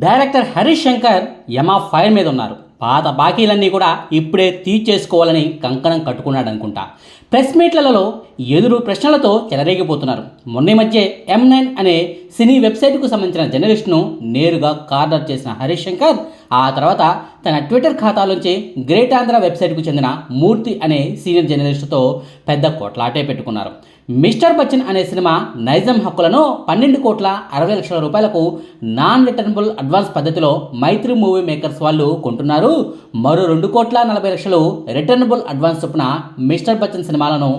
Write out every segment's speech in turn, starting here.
Director Harish Shankar యమా fire మీద ఉన్నారు. పాత బాకీలన్నీ కూడా ఇప్పుడే తీర్చేసుకోవాలని కంకణం కట్టుకున్నాడు అనుకుంటా ప్రెస్ మీట్లలో ఎదురు ప్రశ్నలతో చెలరేగిపోతున్నారు. మొన్న ఈ మధ్య ఎం నైన్ అనే సినీ వెబ్సైట్కు సంబంధించిన జర్నలిస్ట్ను నేరుగా కార్డర్ చేసిన హరీష్ శంకర్ ఆ తర్వాత తన ట్విట్టర్ ఖాతాలోంచి గ్రేట్ ఆంధ్ర వెబ్సైట్కు చెందిన మూర్తి అనే సీనియర్ జర్నలిస్టుతో పెద్ద కొట్లాటే పెట్టుకున్నారు. మిస్టర్ బచ్చన్ అనే సినిమా నైజం హక్కులను పన్నెండు కోట్ల అరవై లక్షల రూపాయలకు నాన్ రిటర్నబుల్ అడ్వాన్స్ పద్ధతిలో మైత్రి మూవీ మేకర్స్ వాళ్ళు కొంటున్నారు. మరో రెండు కోట్ల నలభై లక్షలు రిటర్నబుల్ అడ్వాన్స్ చొప్పున మిస్టర్ బచ్చన్ సినిమాలను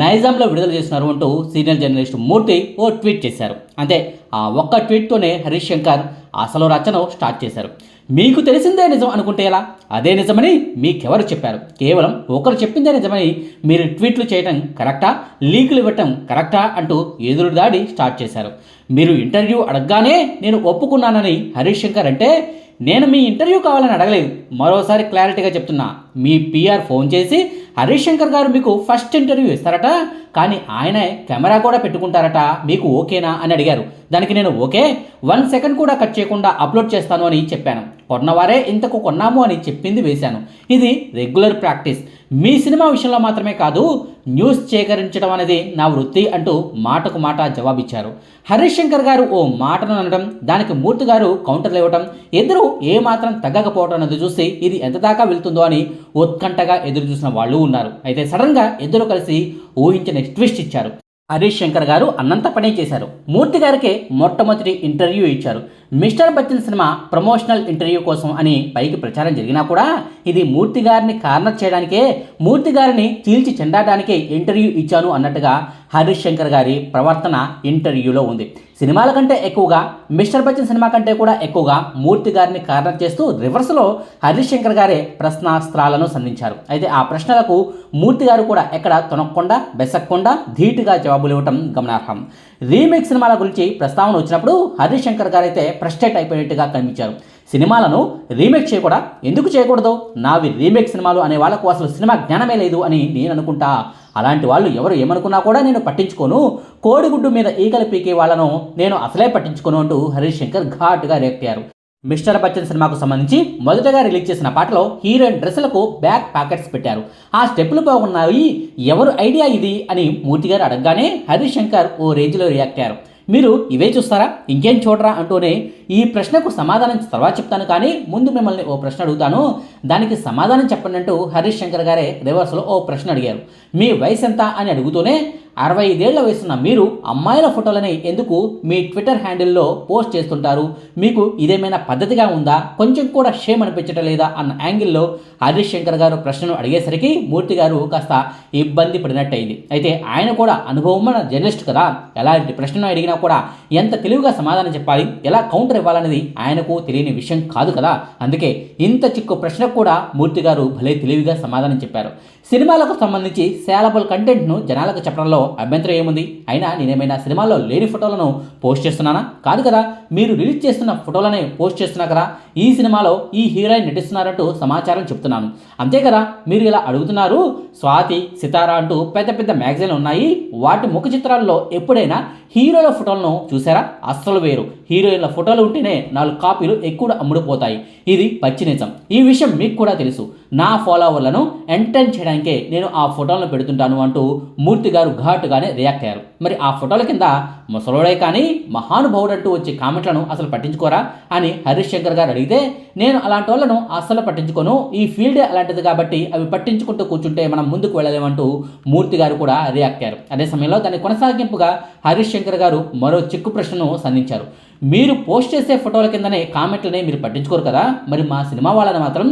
నైజాంలో విడుదల చేస్తున్నారు అంటూ సీనియర్ జర్నలిస్ట్ మూర్తి ఓ ట్వీట్ చేశారు. అంతే ఆ ఒక్క ట్వీట్తోనే హరీష్ శంకర్ అసలు రచన స్టార్ట్ చేశారు. మీకు తెలిసిందే నిజం అనుకుంటే ఎలా? అదే నిజమని మీకెవరు చెప్పారు? కేవలం ఒకరు చెప్పిందే నిజమని మీరు ట్వీట్లు చేయటం కరెక్టా? లీకులు ఇవ్వటం కరెక్టా? అంటూ ఎదురు దాడి స్టార్ట్ చేశారు. మీరు ఇంటర్వ్యూ అడగగానే నేను ఒప్పుకున్నానని హరీష్ శంకర్ అంటే నేను మీ ఇంటర్వ్యూ కావాలని అడగలేదు. మరోసారి క్లారిటీగా చెప్తున్నా. మీ పిఆర్ ఫోన్ చేసి హరీష్ శంకర్ గారు మీకు ఫస్ట్ ఇంటర్వ్యూ ఇస్తారట. కానీ ఆయనే కెమెరా కూడా పెట్టుకుంటారట. మీకు ఓకేనా అని అడిగారు. దానికి నేను ఓకే వన్ సెకండ్ కూడా కట్ చేయకుండా అప్లోడ్ చేస్తాను అని చెప్పాను. కొన్నవారే ఇంతకు కొన్నాము అని చెప్పింది వేశాను. ఇది రెగ్యులర్ ప్రాక్టీస్. మీ సినిమా విషయంలో మాత్రమే కాదు న్యూస్ సేకరించడం అనేది నా వృత్తి అంటూ మాటకు మాట జవాబిచ్చారు. హరీష్ శంకర్ గారు ఓ మాటను అనడం దానికి మూర్తి గారు కౌంటర్లు ఇవ్వడం ఇద్దరు ఏమాత్రం తగ్గకపోవడం అన్నది చూసి ఇది ఎంత దాకా వెళ్తుందో అని ఉత్కంఠగా ఎదురు చూసిన వాళ్ళు ఉన్నారు. అయితే సడన్గా ఇద్దరు కలిసి ఊహించిన ట్విస్ట్ ఇచ్చారు. హరీష్ శంకర్ గారు అన్నంత పనే చేశారు. మూర్తి గారికి మొట్టమొదటి ఇంటర్వ్యూ ఇచ్చారు. Mr Bachchan cinema promotional interview కోసం అని పైకి ప్రచారం జరిగినా కూడా ఇది మూర్తి గారిని కార్నర్ చేయడానికే మూర్తి గారిని చీల్చి చెండాటానికే ఇంటర్వ్యూ ఇచ్చాను అన్నట్టుగా హరీష్ శంకర్ గారి ప్రవర్తన ఇంటర్వ్యూలో ఉంది. సినిమాల కంటే ఎక్కువగా మిస్టర్ బచ్చన్ సినిమా కంటే కూడా ఎక్కువగా మూర్తి గారిని కార్నర్ చేస్తూ రివర్స్లో హరీష్ శంకర్ గారే ప్రశ్నాస్త్రాలను సంధించారు. అయితే ఆ ప్రశ్నలకు మూర్తి గారు కూడా ఎక్కడ తొనక్కుండా బెసక్కుండా ధీటుగా జవాబులు ఇవ్వటం గమనార్హం. రీమేక్ సినిమాల గురించి ప్రస్తావన వచ్చినప్పుడు హరీష్ శంకర్ గారు అయితే ఫ్రస్ట్రేట్ అయిపోయినట్టుగా కనిపించారు. సినిమాలను రీమేక్ చేయకూడదా ఎందుకు చేయకూడదు? నావి రీమేక్ సినిమాలు అనే వాళ్ళకు అసలు సినిమా జ్ఞానమే లేదు అని నేను అనుకుంటా. అలాంటి వాళ్ళు ఎవరు ఏమనుకున్నా కూడా నేను పట్టించుకోను. కోడిగుడ్డు మీద ఈకలు పీకే వాళ్ళను నేను అసలే పట్టించుకోను అంటూ హరీష్ శంకర్ ఘాటుగా రేపారు అయ్యారు. మిస్టర్ బచ్చన్ సినిమాకు సంబంధించి మొదటగా రిలీజ్ చేసిన పాటలో హీరోయిన్ డ్రెస్సులకు బ్యాక్ ప్యాకెట్స్ పెట్టారు. ఆ స్టెప్పులు బాగున్నాయి ఎవరు ఐడియా ఇది? అని మూర్తి గారు అడగగానే హరీష్ శంకర్ ఓ రేంజ్లో రియాక్ట్ అయ్యారు. మీరు ఇవే చూస్తారా? ఇంకేం చూడరా? అంటూనే ఈ ప్రశ్నకు సమాధానం తర్వాత చెప్తాను. కానీ ముందు మిమ్మల్ని ఓ ప్రశ్న అడుగుతాను. దానికి సమాధానం చెప్పండి అంటూ హరీష్ శంకర్ గారే రివర్స్లో ఓ ప్రశ్న అడిగారు. మీ వయసు ఎంత అని అడుగుతూనే అరవై ఐదేళ్ళ వయసున్న మీరు అమ్మాయిల ఫోటోలని ఎందుకు మీ ట్విట్టర్ హ్యాండిల్లో పోస్ట్ చేస్తుంటారు? మీకు ఇదేమైనా పద్ధతిగా ఉందా? కొంచెం కూడా షేమ్ అనిపించటం లేదా అన్న యాంగిల్లో హరీష్ శంకర్ గారు ప్రశ్నను అడిగేసరికి మూర్తి గారు కాస్త ఇబ్బంది పడినట్టయింది. అయితే ఆయన కూడా అనుభవం జర్నలిస్ట్ కదా. ఎలాంటి ప్రశ్నను అడిగినా కూడా ఎంత తెలివిగా సమాధానం చెప్పాలి ఎలా కౌంటర్ ఇవ్వాలనేది ఆయనకు తెలియని విషయం కాదు కదా. అందుకే ఇంత చిక్కు ప్రశ్న కూడా మూర్తి గారు భలే తెలివిగా సమాధానం చెప్పారు. సినిమాలకు సంబంధించి సేలబుల్ కంటెంట్ను జనాలకు చెప్పడంలో అభ్యంతరం ఏముంది? అయినా నేనేమైనా సినిమాల్లో లేని ఫోటోలను పోస్ట్ చేస్తున్నానా? కాదు కదా మీరు రిలీజ్ చేస్తున్న ఫోటోలనే పోస్ట్ చేస్తున్నా కదా ఈ సినిమాలో ఈ హీరోయిన్ నటిస్తున్నారంటూ సమాచారం చెప్తున్నాను. అంతే కదా మీరు ఇలా అడుగుతున్నారు? స్వాతి సితారా అంటూ పెద్ద పెద్ద మ్యాగజైన్లు ఉన్నాయి. వాటి ముఖ చిత్రాల్లో ఎప్పుడైనా హీరోల ఫోటోలను చూసారా? అస్సలు వేరు. హీరోయిన్ల ఫోటోలు ఉంటేనే నాలుగు కాపీలు ఎక్కువ అమ్ముడుపోతాయి. ఇది పచ్చి నిజం. ఈ విషయం మీకు కూడా తెలుసు. నా ఫాలోవర్లను ఎంటర్టైన్ చేయడానికే నేను ఆ ఫోటోలను పెడుతుంటాను అంటూ మూర్తి గారు ఘాటుగానే రియాక్ట్ అయ్యారు. మరి ఆ ఫోటోల కింద ముసలోడే కానీ మహానుభావుడు అంటూ వచ్చే కామెంట్లను అసలు పట్టించుకోరా అని హరీష్ శంకర్ గారు అడిగితే నేను అలాంటి వాళ్ళను అస్సలు పట్టించుకోను. ఈ ఫీల్డే అలాంటిది కాబట్టి అవి పట్టించుకుంటూ కూర్చుంటే మనం ముందుకు వెళ్ళలేమంటూ మూర్తి గారు కూడా రియాక్ట్ అయ్యారు. అదే సమయంలో దాని కొనసాగింపుగా హరీష్ శంకర్ గారు మరో చిక్కు ప్రశ్నను సంధించారు. మీరు పోస్ట్ చేసే ఫోటోల కిందనే కామెంట్లనే మీరు పట్టించుకోరు కదా? మరి మా సినిమా వాళ్ళని మాత్రం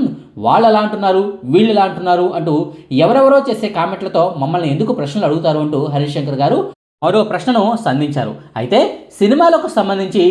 వాళ్ళు ఎలా అంటున్నారు వీళ్ళు ఎలా అంటున్నారు అంటూ ఎవరెవరో చేసే కామెంట్లతో మమ్మల్ని ఎందుకు ప్రశ్నలు అడుగుతారు అంటూ హరీష్ శంకర్ గారు మరో ప్రశ్నను సంధించారు. అయితే సినిమాలకు సంబంధించి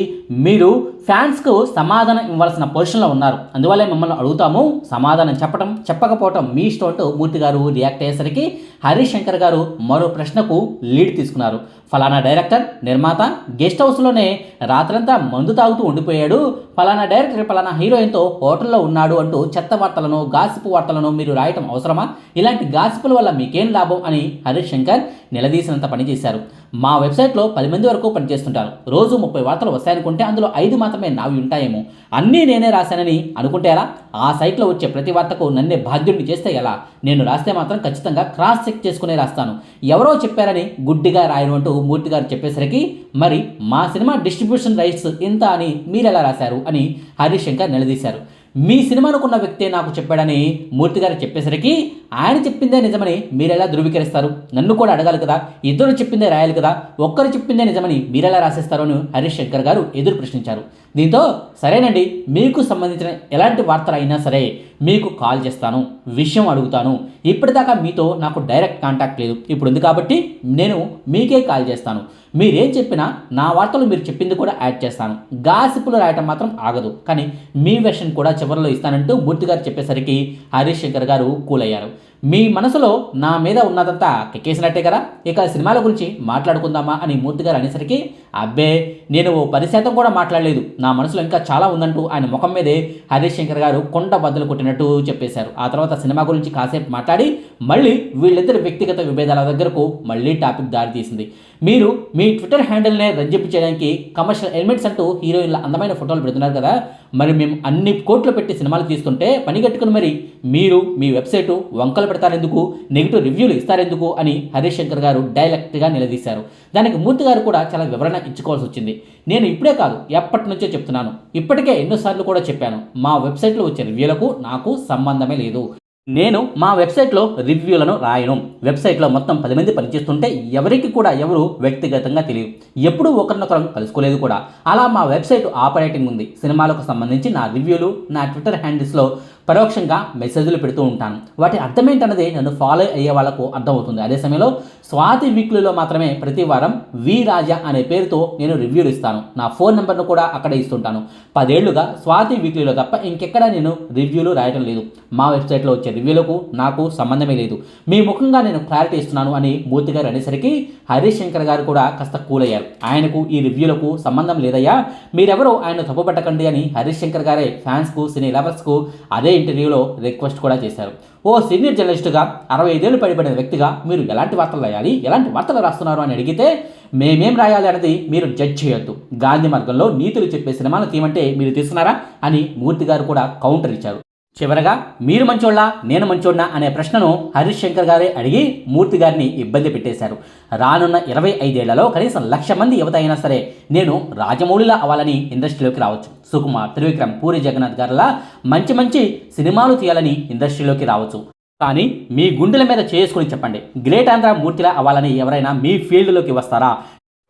మీరు ఫ్యాన్స్కు సమాధానం ఇవ్వాల్సిన పొజిషన్లో ఉన్నారు. అందువల్లే మిమ్మల్ని అడుగుతాము సమాధానం చెప్పడం చెప్పకపోవటం మీ ఇష్టం అంటూ మూర్తి గారు రియాక్ట్ అయ్యేసరికి హరీష్ శంకర్ గారు మరో ప్రశ్నకు లీడ్ తీసుకున్నారు. ఫలానా డైరెక్టర్ నిర్మాత గెస్ట్ హౌస్లోనే రాత్రంతా మందు తాగుతూ ఉండిపోయాడు. ఫలానా డైరెక్టర్ ఫలానా హీరోయిన్తో హోటల్లో ఉన్నాడు అంటూ చెత్త వార్తలను గాసిపు వార్తలను మీరు రాయటం అవసరమా? ఇలాంటి గాసిపుల వల్ల మీకేం లాభం? అని హరీష్ శంకర్ నిలదీసినంత పనిచేశారు మా వెబ్సైట్లో పది మంది వరకు పనిచేస్తుంటారు. రోజు ముప్పై వార్తలు వస్తాయనుకుంటే అందులో ఐదు మాత్రమే నావి ఉంటాయేమో. అన్నీ నేనే రాశానని అనుకుంటే ఎలా ఆ సైట్లో వచ్చే ప్రతి వార్తకు నన్నే బాధ్యుడిని చేస్తే ఎలా? నేను రాస్తే మాత్రం ఖచ్చితంగా క్రాస్ చెక్ చేసుకునే రాస్తాను. ఎవరో చెప్పారని గుడ్డిగా రాయను అంటూ మూర్తి గారు చెప్పేసరికి మరి మా సినిమా డిస్ట్రిబ్యూషన్ రైట్స్ ఇంత అని మీరెలా రాశారు? అని హరీష్ శంకర్ నిలదీశారు. మీ సినిమానుకున్న వ్యక్తే నాకు చెప్పాడని మూర్తి గారు చెప్పేసరికి ఆయన చెప్పిందే నిజమని మీరెలా ధృవీకరిస్తారు? నన్ను కూడా అడగాలి కదా. ఇద్దరు చెప్పిందే రాయాలి కదా. ఒక్కరు చెప్పిందే నిజమని మీరెలా రాసేస్తారు అని హరీష్ శంకర్ గారు ఎదురు ప్రశ్నించారు. దీంతో సరేనండి మీకు సంబంధించిన ఎలాంటి వార్తలు అయినా సరే మీకు కాల్ చేస్తాను విషయం అడుగుతాను. ఇప్పటిదాకా మీతో నాకు డైరెక్ట్ కాంటాక్ట్ లేదు. ఇప్పుడు ఉంది కాబట్టి నేను మీకే కాల్ చేస్తాను. మీరేం చెప్పినా నా వార్తలు మీరు చెప్పింది కూడా యాడ్ చేస్తాను. గాసిపులు రాయటం మాత్రం ఆగదు. కానీ మీ వెర్షన్ కూడా చివరిలో ఇస్తానంటూ మూర్తి గారు చెప్పేసరికి హరీష్ శంకర్ గారు కూల్ అయ్యారు మీ మనసులో నా మీద ఉన్నదంతా కెక్కేసినట్టే కదా? ఇక సినిమాల గురించి మాట్లాడుకుందామా అని మూర్తి గారు అనేసరికి అబ్బే నేను ఓ పది శాతం కూడా మాట్లాడలేదు. నా మనసులో ఇంకా చాలా ఉందంటూ ఆయన ముఖం మీదే హరీష్ శంకర్ గారు కొండ బద్దలు కొట్టినట్టు చెప్పేశారు. ఆ తర్వాత సినిమా గురించి కాసేపు మాట్లాడి మళ్ళీ వీళ్ళిద్దరి వ్యక్తిగత విభేదాల దగ్గరకు మళ్ళీ టాపిక్ దారి తీసింది. మీరు మీ ట్విట్టర్ హ్యాండిల్నే రంజింపు చేయడానికి కమర్షియల్ ఎలిమెంట్స్ అంటూ హీరోయిన్ల అందమైన ఫోటోలు పెడుతున్నారు కదా. మరి మేము అన్ని కోట్లు పెట్టి సినిమాలు తీస్తుంటే పని కట్టుకుని మరి మీరు మీ వెబ్సైటు వంకలు పెడతారెందుకు? నెగిటివ్ రివ్యూలు ఇస్తారెందుకు? అని హరీష్ శంకర్ గారు డైరెక్ట్గా నిలదీశారు. దానికి మూర్తి గారు కూడా చాలా వివరణ ఇచ్చుకోవాల్సి వచ్చింది. నేను ఇప్పుడే కాదు ఎప్పటి నుంచో చెప్తున్నాను. ఇప్పటికే ఎన్నోసార్లు కూడా చెప్పాను. మా వెబ్సైట్లో వచ్చే రివ్యూలకు నాకు సంబంధమే లేదు. నేను మా వెబ్సైట్లో రివ్యూలను రాయను. వెబ్సైట్లో మొత్తం పది మంది పనిచేస్తుంటే ఎవరికి కూడా ఎవరు వ్యక్తిగతంగా తెలియదు. ఎప్పుడూ ఒకరినొకరం కలుసుకోలేదు కూడా. అలా మా వెబ్సైట్ ఆపరేటింగ్ ఉంది. సినిమాలకు సంబంధించి నా రివ్యూలు నా ట్విట్టర్ హ్యాండిల్స్లో పరోక్షంగా మెసేజ్లు పెడుతూ ఉంటాను. వాటి అర్థం ఏంటన్నది నన్ను ఫాలో అయ్యే వాళ్ళకు అర్థమవుతుంది. అదే సమయంలో స్వాతి వీక్లీలో మాత్రమే ప్రతి వారం వి రాజా అనే పేరుతో నేను రివ్యూలు ఇస్తాను. నా ఫోన్ నెంబర్ను కూడా అక్కడే ఇస్తుంటాను. పదేళ్ళుగా స్వాతి వీక్లీలో తప్ప ఇంకెక్కడా నేను రివ్యూలు రాయటం లేదు. మా వెబ్సైట్లో వచ్చే రివ్యూలకు నాకు సంబంధమే లేదు. మీ ముఖంగా నేను క్లారిటీ ఇస్తున్నాను అని మూర్తి గారు అనేసరికి హరీష్ శంకర్ గారు కూడా కాస్త కూల్ అయ్యారు. ఆయనకు ఈ రివ్యూలకు సంబంధం లేదయ్యా. మీరెవరో ఆయన తప్పుపట్టకండి అని హరీష్ శంకర్ గారే ఫ్యాన్స్కు సినీ లవర్స్కు అదే ఇంటర్వ్యూలో రిక్వెస్ట్ కూడా చేశారు. ఓ సీనియర్ జర్నలిస్టుగా అరవై ఐదేళ్ళు పడిపడిన వ్యక్తిగా మీరు ఎలాంటి వార్తలు రాయాలి? ఎలాంటి వార్తలు రాస్తున్నారు అని అడిగితే మేమేం రాయాలి అనేది మీరు జడ్జ్ చేయొద్దు. గాంధీ మార్గంలో నీతులు చెప్పే సినిమాలు తీయమంటే మీరు తీస్తున్నారా? అని మూర్తి గారు కూడా కౌంటర్ ఇచ్చారు. చివరగా మీరు మంచోళ్ళా నేను మంచోళ్ళా అనే ప్రశ్నను హరీష్ శంకర్ గారే అడిగి మూర్తి గారిని ఇబ్బంది పెట్టేశారు. రానున్న ఇరవై ఐదేళ్ళలో కనీసం లక్ష మంది యువత అయినా సరే నేను రాజమౌళిలా అవ్వాలని ఇండస్ట్రీలోకి రావచ్చు. సుకుమార్ త్రివిక్రమ్ పూరి జగన్నాథ్ గారిలా మంచి మంచి సినిమాలు తీయాలని ఇండస్ట్రీలోకి రావచ్చు. కానీ మీ గుండెల మీద చేసుకుని చెప్పండి. గ్రేట్ ఆంధ్ర మూర్తిలా అవ్వాలని ఎవరైనా మీ ఫీల్డ్లోకి వస్తారా?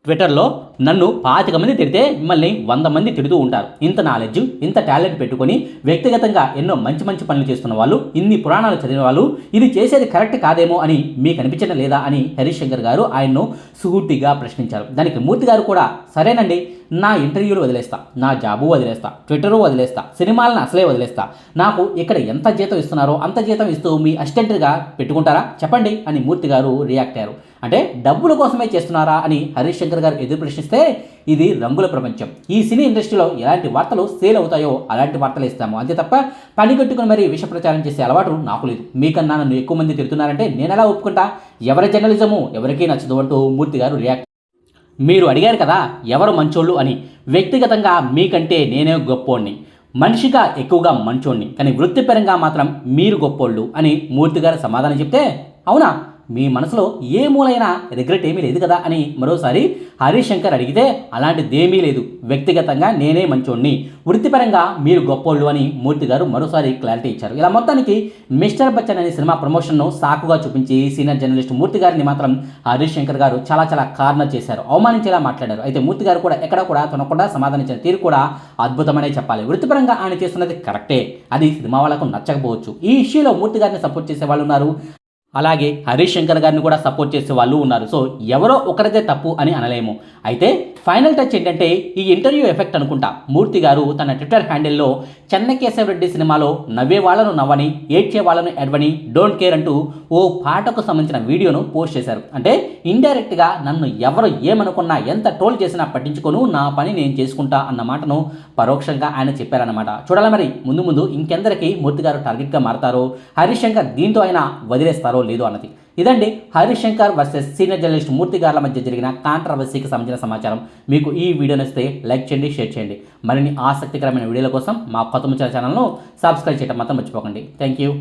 ట్విట్టర్లో నన్ను పాతిక మంది తిడితే మిమ్మల్ని వంద మంది తిడుతూ ఉంటారు. ఇంత నాలెడ్జ్ ఇంత టాలెంట్ పెట్టుకొని వ్యక్తిగతంగా ఎన్నో మంచి మంచి పనులు చేస్తున్న వాళ్ళు ఇన్ని పురాణాలు చదివిన వాళ్ళు ఇది చేసేది కరెక్ట్ కాదేమో అని మీకు అనిపించడం లేదా అని హరీష్ శంకర్ గారు ఆయన్ను సూటిగా ప్రశ్నించారు. దానికి మూర్తి గారు కూడా సరేనండి నా ఇంటర్వ్యూలు వదిలేస్తా నా జాబు వదిలేస్తా ట్విట్టరు వదిలేస్తా సినిమాలను అసలే వదిలేస్తా. నాకు ఇక్కడ ఎంత జీతం ఇస్తున్నారో అంత జీతం ఇస్తూ మీ అసిస్టెంట్గా పెట్టుకుంటారా? చెప్పండి అని మూర్తి గారు రియాక్ట్ అయ్యారు. అంటే డబ్బుల కోసమే చేస్తున్నారా అని హరీష్ శంకర్ గారు ఎదురు ప్రశ్నిస్తే ఇది రంగుల ప్రపంచం. ఈ సినీ ఇండస్ట్రీలో ఎలాంటి వార్తలు సేల్ అవుతాయో అలాంటి వార్తలు ఇస్తాము. అంతే తప్ప పని కట్టుకుని విష ప్రచారం చేసే అలవాటు నాకు లేదు. మీకన్నా నన్ను ఎక్కువ మంది తిడుతున్నారంటే నేను ఎలా ఒప్పుకుంటా? ఎవరి జర్నలిజము ఎవరికీ నచ్చదు అంటూ మూర్తి గారు రియాక్ట్ మీరు అడిగారు కదా ఎవరు మంచోళ్ళు అని. వ్యక్తిగతంగా మీకంటే నేనే గొప్పోడిని మనిషిగా ఎక్కువగా మంచోడిని కానీ వృత్తిపరంగా మాత్రం మీరు గొప్పోళ్ళు అని మూర్తి గారు సమాధానం చెప్తే అవునా? మీ మనసులో ఏ మూలైనా రిగ్రెట్ ఏమీ లేదు కదా అని మరోసారి హరీష్ శంకర్ అడిగితే అలాంటిదేమీ లేదు. వ్యక్తిగతంగా నేనే మంచోడిని వృత్తిపరంగా మీరు గొప్పోళ్ళు అని మూర్తి గారు మరోసారి క్లారిటీ ఇచ్చారు. ఇలా మొత్తానికి మిస్టర్ బచ్చన్ అనే సినిమా ప్రమోషన్ను సాకుగా చూపించి సీనియర్ జర్నలిస్ట్ మూర్తి గారిని మాత్రం హరీష్ శంకర్ గారు చాలా చాలా కార్నర్ చేశారు. అవమానించేలా మాట్లాడారు. అయితే మూర్తి గారు కూడా ఎక్కడ కూడా తనకుండా సమాధానించిన తీరు కూడా అద్భుతమనే చెప్పాలి. వృత్తిపరంగా ఆయన చేస్తున్నది కరెక్టే. అది సినిమా వాళ్ళకు నచ్చకపోవచ్చు. ఈ ఇష్యూలో మూర్తి గారిని సపోర్ట్ చేసే వాళ్ళు ఉన్నారు. అలాగే హరీష్ శంకర్ గారిని కూడా సపోర్ట్ చేసే వాళ్ళు ఉన్నారు. సో ఎవరో ఒకరిదే తప్పు అని అనలేము. అయితే ఫైనల్ టచ్ ఏంటంటే ఈ ఇంటర్వ్యూ ఎఫెక్ట్ అనుకుంటా. మూర్తి గారు తన ట్విట్టర్ హ్యాండిల్లో చెన్నకేశవరెడ్డి సినిమాలో నవ్వే వాళ్ళను నవ్వని ఏడ్చే వాళ్ళను ఎడవని డోంట్ కేర్ అంటూ ఓ పాటకు సంబంధించిన వీడియోను పోస్ట్ చేశారు. అంటే ఇండైరెక్ట్గా నన్ను ఎవరు ఏమనుకున్నా ఎంత ట్రోల్ చేసినా పట్టించుకోను నా పని నేను చేసుకుంటా అన్న మాటను పరోక్షంగా ఆయన చెప్పారన్నమాట. చూడాలి మరి ముందు ముందు ఇంకెందరికీ మూర్తి గారు టార్గెట్గా మారతారో హరీష్ శంకర్ దీంతో అయినా వదిలేస్తారు లేదో అన్నది. ఇదండి Harishankar versus senior journalist Murthy గార్ల మధ్య జరిగిన కాంట్రవర్సీకి సంబంధించిన సమాచారం. మీకు ఈ వీడియో నచ్చితే లైక్ చేయండి షేర్ చేయండి. మరిన్ని ఆసక్తికరమైన వీడియోల కోసం మా కొత్త ముచ్చాల ఛానల్ను సబ్స్క్రైబ్ చేయడం మాత్రం మర్చిపోకండి. Thank you